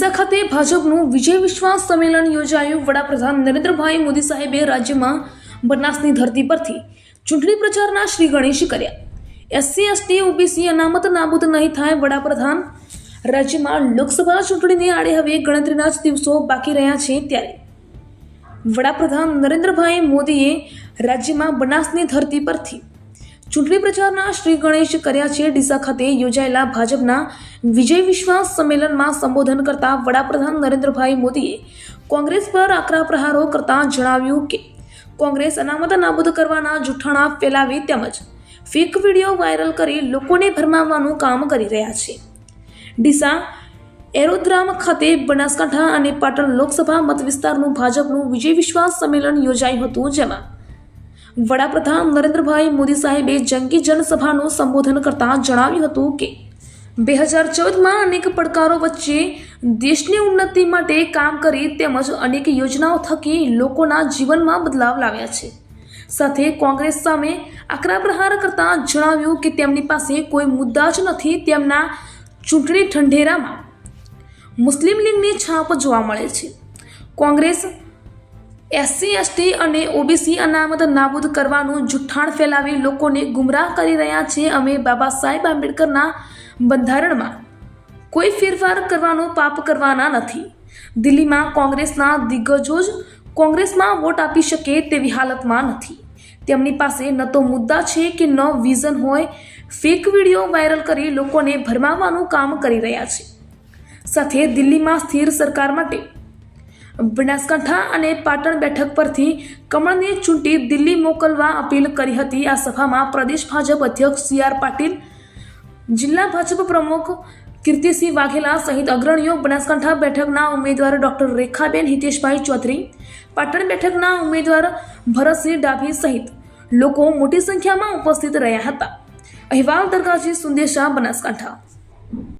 ખાતે ભાજપનું વિજય વિશ્વાસ સંમેલન યોજાયું. વડાપ્રધાન નરેન્દ્રભાઈ મોદી સાહેબે રાજ્યમાં બનાસની ધરતી પરથી ચૂંટણી પ્રચારના શ્રી ગણેશ કર્યા. એસસી, એસટી, ઓબીસી અનામત નાબૂદ નહીં થાય વડાપ્રધાન. રાજ્યમાં લોકસભા ચૂંટણીને આડે હવે ગણતરીના જ દિવસો બાકી રહ્યા છે ત્યારે. વડાપ્રધાન નરેન્દ્રભાઈ મોદીએ રાજ્યમાં બનાસની ધરતી પરથી ચૂંટણી પ્રચારના શ્રી ગણેશ કર્યા છે. ડીસા ખાતે યોજાયેલા ભાજપના વિજય વિશ્વાસ સંમેલનમાં સંબોધન કરતા વડાપ્રધાન નરેન્દ્રભાઈ મોદીએ કોંગ્રેસ પર આકરા પ્રહારો કરતા જણાવ્યું કે, કોંગ્રેસ અનામત નાબૂદ કરવાના જૂઠાણા ફેલાવી તેમજ ફેક વીડિયો વાયરલ કરી લોકોને ભરમાવવાનું કામ કરી રહ્યા છે. ડીસા એરોદ્રામ ખાતે બનાસકાંઠા અને પાટણ લોકસભા મત વિસ્તારનું ભાજપનું વિજય વિશ્વાસ સંમેલન યોજાયું હતું, જેમાં વડાપ્રધાન નરેન્દ્રભાઈ મોદી સાહેબે જંગી જનસભાનું સંબોધન કરતા જણાવ્યું હતું કે, બે હજાર ચૌદમાં અનેક પડકારો વચ્ચે દેશની ઉન્નતિ માટે કામ કરી તેમજ અનેક યોજનાઓ થકી લોકોના જીવનમાં બદલાવ લાવ્યા છે. સાથે કોંગ્રેસ સામે આકરા પ્રહાર કરતા જણાવ્યું કે તેમની પાસે કોઈ મુદ્દા જ નથી તેમના ચૂંટણી ઠંઢેરામાં. મુસ્લિમ લીગની છાપ જોવા મળે છે. કોંગ્રેસ એસસી એસટી અને ઓબીસી અનામત નાબૂદ કરવાનું જુઠ્ઠાણ ફેલાવી લોકોને ગુમરાહ કરી રહ્યા છે અમે બાબા સાહેબ આંબેડકરના બંધારણમાં. કોઈ ફેરફાર કરવાનો પાપ કરવાના નથી. દિલ્હીમાં કોંગ્રેસના દિગ્ગજો જ કોંગ્રેસમાં વોટ આપી શકે તેવી હાલતમાં નથી. તેમની પાસે ન તો મુદ્દા છે કે ન વિઝન હોય. ફેક વીડિયો વાયરલ કરી લોકોને ભરમાવવાનું કામ કરી રહ્યા છે. સાથે દિલ્હીમાં સ્થિર સરકાર માટે બનાસકાંઠા અને પાટણ બેઠક પરથી કમળને ચૂંટી દિલ્હી મોકલવા અપીલ કરી હતી. આ સભામાં પ્રદેશ ભાજપ અધ્યક્ષ સી આર પાટીલ, જિલ્લા ભાજપ પ્રમુખ કીર્તિસિંહ વાઘેલા સહિત અગ્રણીઓ બનાસકાંઠા બેઠકના ઉમેદવાર ડોક્ટર રેખાબેન હિતેશભાઈ ચૌધરી, પાટણ બેઠકના ઉમેદવાર ભરતસિંહ ડાભી સહિત લોકો મોટી સંખ્યામાં ઉપસ્થિત રહ્યા હતા. અહેવાલ દરગાજી સુંદેશા, બનાસકાંઠા.